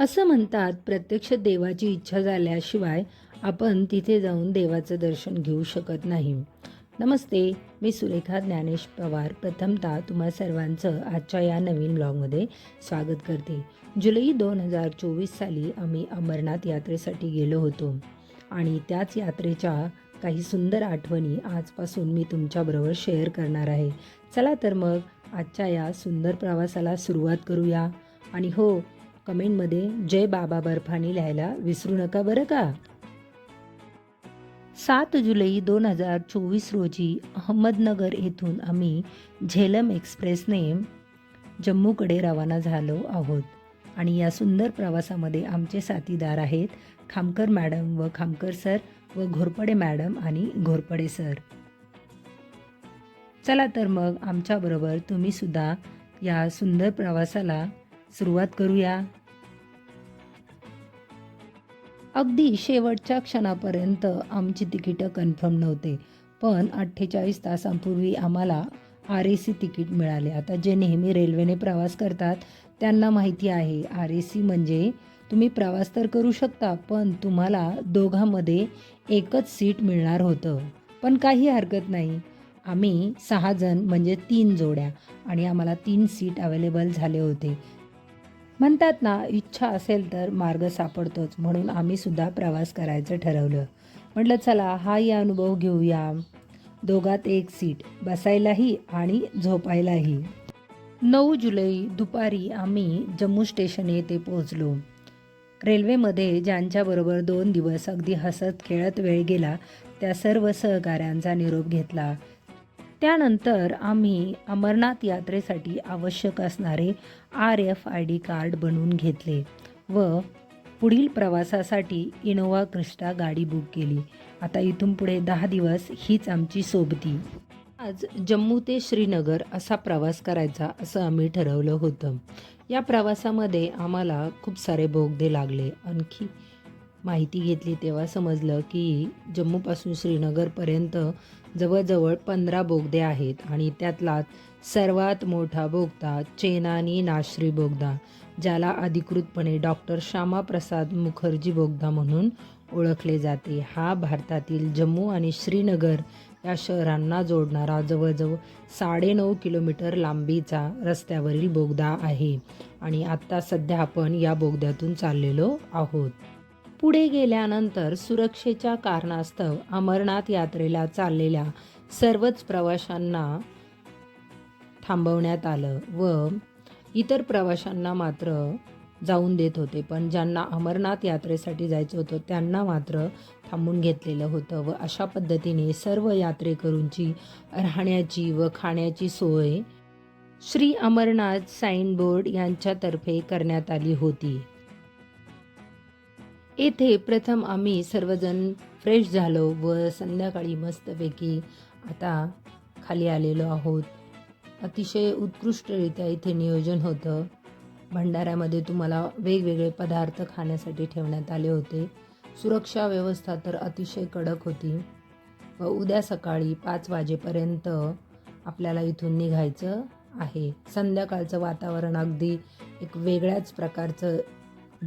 असं म्हणतात प्रत्यक्ष देवाची इच्छा झाल्याशिवाय आपण तिथे जाऊन देवाचं दर्शन घेऊ शकत नाही. नमस्ते मी सुरेखा ज्ञानेश पवार. प्रथमतः तुम्हा सर्वांचं आजच्या या नवीन ब्लॉगमध्ये स्वागत करते. जुलै दोन हजार चोवीस साली आम्ही अमरनाथ यात्रेसाठी गेलो होतो आणि त्याच यात्रेच्या काही सुंदर आठवणी आजपासून मी तुमच्याबरोबर शेअर करणार आहे. चला तर मग आजच्या या सुंदर प्रवासाला सुरुवात करूया. आणि हो कमेंटमध्ये जय बाबा बर्फानी लिहायला विसरू नका बरं का? सात जुलै दोन हजार चोवीस रोजी अहमदनगर येथून आम्ही झेलम एक्सप्रेसने जम्मूकडे रवाना झालो आहोत. आणि या सुंदर प्रवासामध्ये आमचे साथीदार आहेत खामकर मॅडम व खामकर सर व घोरपडे मॅडम आणि घोरपडे सर. चला तर मग आमच्याबरोबर तुम्ही सुद्धा या सुंदर प्रवासाला सुरुवात करूया. अगदी शेवटच्या क्षणापर्यंत आमची तिकीटं कन्फर्म नव्हते. पण अठ्ठेचाळीस तासांपूर्वी आम्हाला आर ए सी तिकीट मिळाले. आता जे नेहमी रेल्वेने प्रवास करतात त्यांना माहिती आहे आर ए सी म्हणजे तुम्ही प्रवास तर करू शकता पण तुम्हाला दोघांमध्ये एकच सीट मिळणार होतं. पण काही हरकत नाही. आम्ही सहा जण म्हणजे तीन जोड्या आणि आम्हाला तीन सीट अवेलेबल झाले होते. म्हणतात ना इच्छा असेल तर मार्ग सापडतोच. म्हणून आम्ही सुद्धा प्रवास करायचं ठरवलं. म्हटलं चला हाही अनुभव घेऊया. दोघात एक सीट. बसायलाही आणि झोपायलाही. नऊ जुलै दुपारी आम्ही जम्मू स्टेशन येथे पोहोचलो. रेल्वेमध्ये ज्यांच्याबरोबर दोन दिवस अगदी हसत खेळत वेळ गेला त्या सर्व सहकाऱ्यांचा निरोप घेतला. त्यानंतर आम्ही अमरनाथ यात्रेसाठी आवश्यक असणारे R F I D card बनवून घेतले व पुढील प्रवासासाठी इनोवा क्रिस्टा गाडी बुक केली. आता इथून पुढे दहा दिवस हीच आमची सोबती. आज जम्मू ते श्रीनगर असा प्रवास करायचा असं आम्ही ठरवलं होतं. या प्रवासामध्ये आम्हाला खूप सारे बोगदे लागले. आणखी माहिती घेतली तेव्हा समजलं की जम्मूपासून श्रीनगरपर्यंत जवळजवळ पंधरा बोगदे आहेत आणि त्यातला सर्वात मोठा बोगदा चेनानी नाश्री बोगदा ज्याला अधिकृतपणे डॉक्टर श्यामाप्रसाद मुखर्जी बोगदा म्हणून ओळखले जाते. हा भारतातील जम्मू आणि श्रीनगर या शहरांना जोडणारा जवळजवळ साडेनऊ किलोमीटर लांबीचा रस्त्यावरील बोगदा आहे आणि आत्ता सध्या आपण या बोगद्यातून चाललेलो आहोत. पुढे गेल्यानंतर सुरक्षेच्या कारणास्तव अमरनाथ यात्रेला चाललेल्या सर्वच प्रवाशांना थांबवण्यात आलं व इतर प्रवाशांना मात्र जाऊन देत होते. पण ज्यांना अमरनाथ यात्रेसाठी जायचं होतं त्यांना मात्र थांबून घेतलेलं होतं व अशा पद्धतीने सर्व यात्रेकरूंची राहण्याची व खाण्याची सोय श्री अमरनाथ साईन बोर्ड यांच्यातर्फे करण्यात आली होती. येथे प्रथम आम्ही सर्वजण फ्रेश झालो व संध्याकाळी मस्तपैकी आता खाली आलेलो आहोत. अतिशय उत्कृष्टरित्या इथे नियोजन होतं. भंडाऱ्यामध्ये तुम्हाला वेगवेगळे पदार्थ खाण्यासाठी ठेवण्यात आले होते. सुरक्षा व्यवस्था तर अतिशय कडक होती. व उद्या सकाळी पाच वाजेपर्यंत आपल्याला इथून निघायचं आहे. संध्याकाळचं वातावरण अगदी एक वेगळ्याच प्रकारचं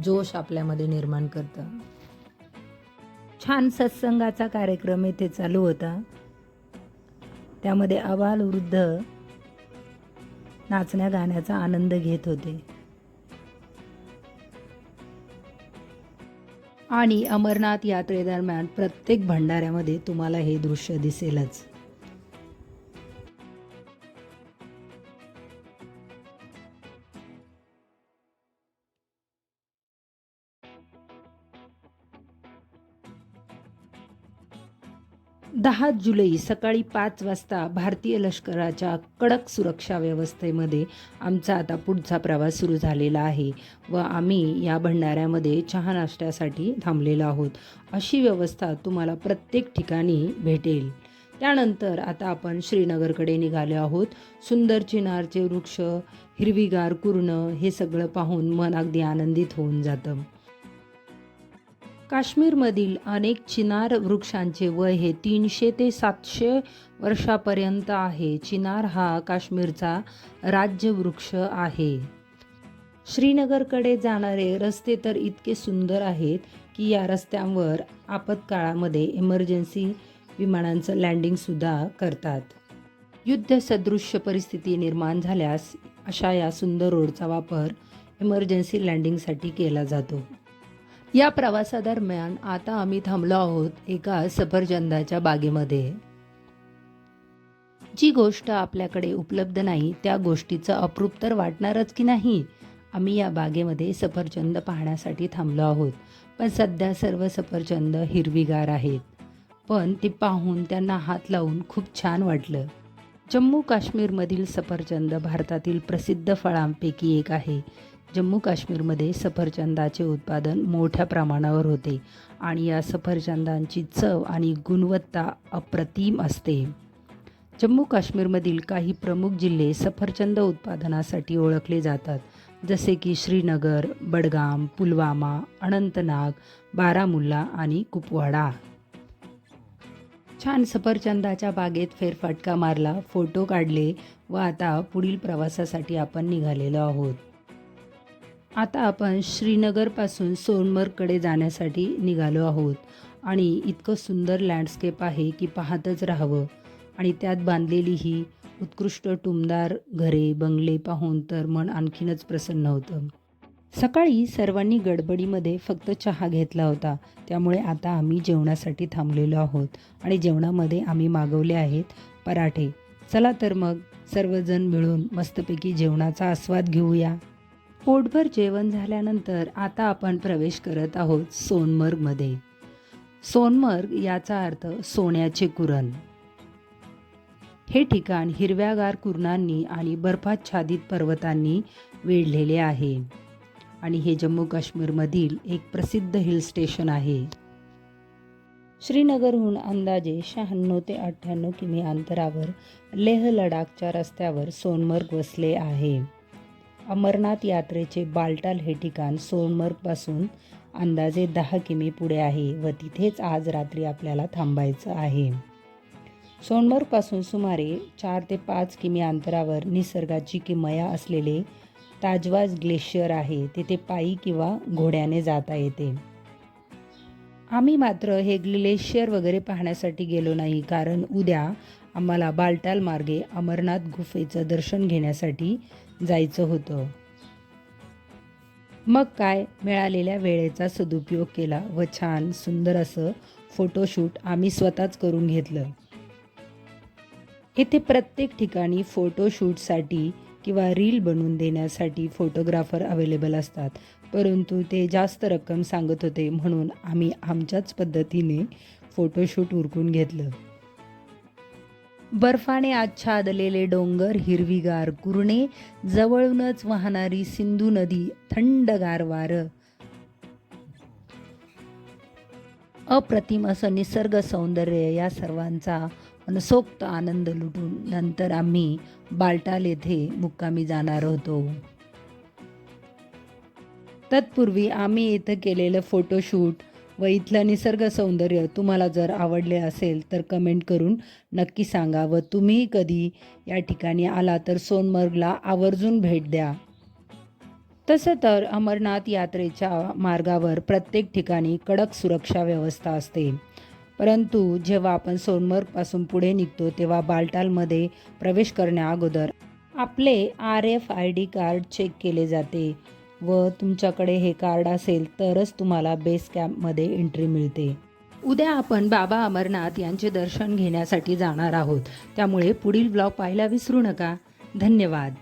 जोश आपल्यामध्ये निर्माण करतं. छान सत्संगाचा कार्यक्रम येथे चालू होता. त्यामध्ये आवाल वृद्ध नाचण्या गाण्याचा आनंद घेत होते. आणि अमरनाथ यात्रेदरम्यान प्रत्येक भंडाऱ्यामध्ये तुम्हाला हे दृश्य दिसेलच. दहा जुलै सकाळी पाच वाजता भारतीय लष्कराच्या कडक सुरक्षा व्यवस्थेमध्ये आमचा आता पुढचा प्रवास सुरू झालेला आहे व आम्ही या भंडाऱ्यामध्ये चहा नाश्त्यासाठी थांबलेलो आहोत. अशी व्यवस्था तुम्हाला प्रत्येक ठिकाणी भेटेल. त्यानंतर आता आपण श्रीनगरकडे निघालो आहोत. सुंदर चिनारचे वृक्ष हिरवीगार कुर्ण हे सगळं पाहून मन अगदी आनंदित होऊन जातं. काश्मीरमधील अनेक चिनार वृक्षांचे वय हे तीनशे ते सातशे वर्षापर्यंत आहे. चिनार हा काश्मीरचा राज्यवृक्ष आहे. श्रीनगरकडे जाणारे रस्ते तर इतके सुंदर आहेत की या रस्त्यांवर आपत्काळामध्ये इमर्जन्सी विमानांचं लँडिंगसुद्धा करतात. युद्धसदृश्य परिस्थिती निर्माण झाल्यास अशा या सुंदर रोडचा वापर इमर्जन्सी लँडिंगसाठी केला जातो. या प्रवासादरम्यान आता आम्ही थांबलो आहोत एका सफरचंदाच्या बागेमध्ये. जी गोष्ट आपल्याकडे उपलब्ध नाही त्या गोष्टीचं अप्रूप तर वाटणारच की नाही? आम्ही या बागेमध्ये सफरचंद पाहण्यासाठी थांबलो आहोत पण सध्या सर्व सफरचंद हिरवीगार आहेत. पण ते पाहून त्यांना हात लावून खूप छान वाटलं. जम्मू काश्मीरमधील सफरचंद भारतातील प्रसिद्ध फळांपैकी एक आहे. जम्मू काश्मीरमध्ये सफरचंदाचे उत्पादन मोठ्या प्रमाणावर होते आणि या सफरचंदांची चव आणि गुणवत्ता अप्रतिम असते. जम्मू काश्मीरमधील काही प्रमुख जिल्हे सफरचंद उत्पादनासाठी ओळखले जातात जसे की श्रीनगर बडगाम पुलवामा अनंतनाग बारामुल्ला आणि कुपवाडा. छान सफरचंदाच्या बागेत फेरफटका मारला फोटो काढले व आता पुढील प्रवासासाठी आपण निघालेलो आहोत. आता आपण श्रीनगरपासून सोनमर्गकडे जाण्यासाठी निघालो आहोत. आणि इतकं सुंदर लँडस्केप आहे की पाहतच राहावं. आणि त्यात बांधलेली ही उत्कृष्ट टुमदार घरे बंगले पाहून तर मन आणखीनच प्रसन्न होतं. सकाळी सर्वांनी गडबडीमध्ये फक्त चहा घेतला होता. त्यामुळे आता आम्ही जेवणासाठी थांबलेलो आहोत. आणि जेवणामध्ये आम्ही मागवले आहेत पराठे. चला तर मग सर्वजण मिळून मस्तपैकी जेवणाचा आस्वाद घेऊया. पोटभर जेवण झाल्यानंतर आता आपण प्रवेश करत आहोत सोनमर्गमध्ये. सोनमर्ग याचा अर्थ सोन्याचे कुरण. हे ठिकाण हिरव्यागार कुरणांनी आणि बर्फाच्छादित पर्वतांनी वेढलेले आहे. आणि हे जम्मू काश्मीरमधील एक प्रसिद्ध हिल स्टेशन आहे. श्रीनगरहून अंदाजे शहाण्णव ते अठ्ठ्याण्णव किमी अंतरावर लेह लडाखच्या रस्त्यावर सोनमर्ग वसले आहे. अमरनाथ यात्रेचे बालटाल हे ठिकाण सोनमर्गपासून अंदाजे दहा किमी पुढे आहे व तिथेच आज रात्री आपल्याला थांबायचं आहे. सोनमर्गपासून सुमारे चार ते पाच किमी अंतरावर निसर्गाची किमया असलेले ताजवाज ग्लेशियर आहे तिथे पायी किंवा घोड्याने जाता येते. आम्ही मात्र हे ग्लेशियर वगैरे पाहण्यासाठी गेलो नाही कारण उद्या आम्हाला बालटाल मार्गे अमरनाथ गुफेचं दर्शन घेण्यासाठी जायचं होतं. मग काय? मिळालेल्या वेळेचा सदुपयोग केला व छान सुंदर असं फोटोशूट आम्ही स्वतःच करून घेतलं. येथे प्रत्येक ठिकाणी फोटोशूटसाठी किंवा रील बनवून देण्यासाठी फोटोग्राफर अवेलेबल असतात. परंतु ते जास्त रक्कम सांगत होते म्हणून आम्ही आमच्याच पद्धतीने फोटोशूट उरकून घेतलं. बर्फाने आच्छादलेले डोंगर हिरवीगार कुरणे जवळूनच वाहणारी सिंधू नदी थंडगार वारं. अप्रतिम असं निसर्ग सौंदर्य या सर्वांचा मनसोक्त आनंद लुटून नंतर आम्ही बालटाल येथे मुक्कामी जाणार होतो. तत्पूर्वी आम्ही इथं केलेलं फोटोशूट व इथलं निसर्ग सौंदर्य तुम्हाला जर आवडले असेल तर कमेंट करून नक्की सांगा व तुम्ही कधी या ठिकाणी आला तर सोनमर्गला आवर्जून भेट द्या. तसं तर अमरनाथ यात्रेच्या मार्गावर प्रत्येक ठिकाणी कडक सुरक्षा व्यवस्था असते. परंतु जेव्हा आपण सोनमर्गपासून पुढे निघतो तेव्हा बालटालमध्ये प्रवेश करण्याअगोदर आपले R F I D card check केले जाते. व तुमच्याकडे हे कार्ड असेल तरच तुम्हाला बेस कॅम्पमध्ये एंट्री मिळते. उद्या आपण बाबा अमरनाथ यांचे दर्शन घेण्यासाठी जाणार आहोत. त्यामुळे पुढील ब्लॉग पाहायला विसरू नका. धन्यवाद.